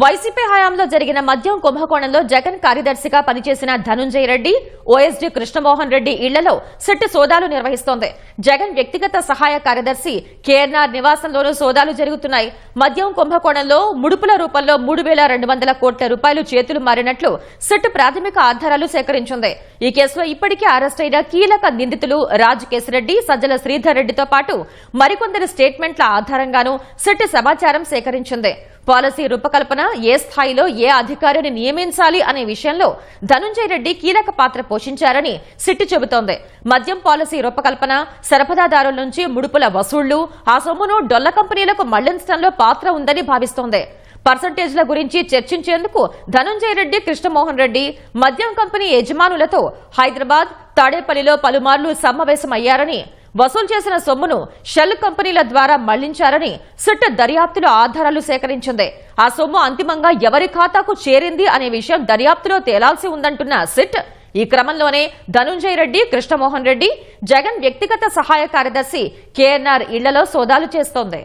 YCP హయాంలో జరిగిన మద్యం కుంభకోణంలో జగన్ కార్యదర్శిగా పనిచేసిన ధనుంజయ రెడ్డి ఓఎస్డీ కృష్ణమోహన్ రెడ్డి ఇళ్ళలో సిట్టు సోదాలు నిర్వహిస్తోంది. జగన్ వ్యక్తిగత సహాయ కార్యదర్శి కేఎన్ఆర్ నివాసంలోనూ సోదాలు జరుగుతున్నాయి. మద్యం కుంభకోణంలో ముడుపుల రూపంలో మూడు వేల రెండు వందల కోట్ల రూపాయలు చేతులు మారినట్లు సిట్ ప్రాథమిక ఆధారాలు సేకరించింది. ఈ కేసులో ఇప్పటికే అరెస్ట్ అయిన కీలక నిందితులు రాజ్ సజ్జల శ్రీధర్ రెడ్డితో పాటు మరికొందరి స్టేట్మెంట్ల ఆధారంగానూ సిట్ సమాచారం సేకరించింది. పాలసీ రూపకల్పన ఏ స్థాయిలో ఏ అధికారిని నియమించాలి అనే విషయంలో ధనుంజయ రెడ్డి కీలక పాత్ర పోషించారని సిట్టి చెబుతోంది. మద్యం పాలసీ రూపకల్పన సరఫరాదారుల నుంచి ముడుపుల వసూళ్ళు ఆ సొమ్మును డొల్ల కంపెనీలకు మళ్ళించడంలో పాత్ర ఉందని భావిస్తోంది. పర్సంటేజ్ల గురించి చర్చించేందుకు ధనుంజయ రెడ్డి కృష్ణమోహన్ రెడ్డి మద్యం కంపెనీ యజమానులతో హైదరాబాద్ తాడేపల్లిలో పలుమార్లు సమావేశమయ్యారని వసూలు చేసిన సొమ్మును షెల్ కంపెనీల ద్వారా మళ్ళించారని సిట్ దర్యాప్తులో ఆధారాలు సేకరించింది. ఆ సొమ్ము అంతిమంగా ఎవరి ఖాతాకు చేరింది అనే విషయం దర్యాప్తులో తేలాల్సి ఉందంటున్న సిట్ ఈ క్రమంలోనే ధనుంజయ రెడ్డి కృష్ణమోహన్ రెడ్డి జగన్ వ్యక్తిగత సహాయ కార్యదర్శి కేఎన్ఆర్ ఇళ్ళలో సోదాలు చేస్తోంది.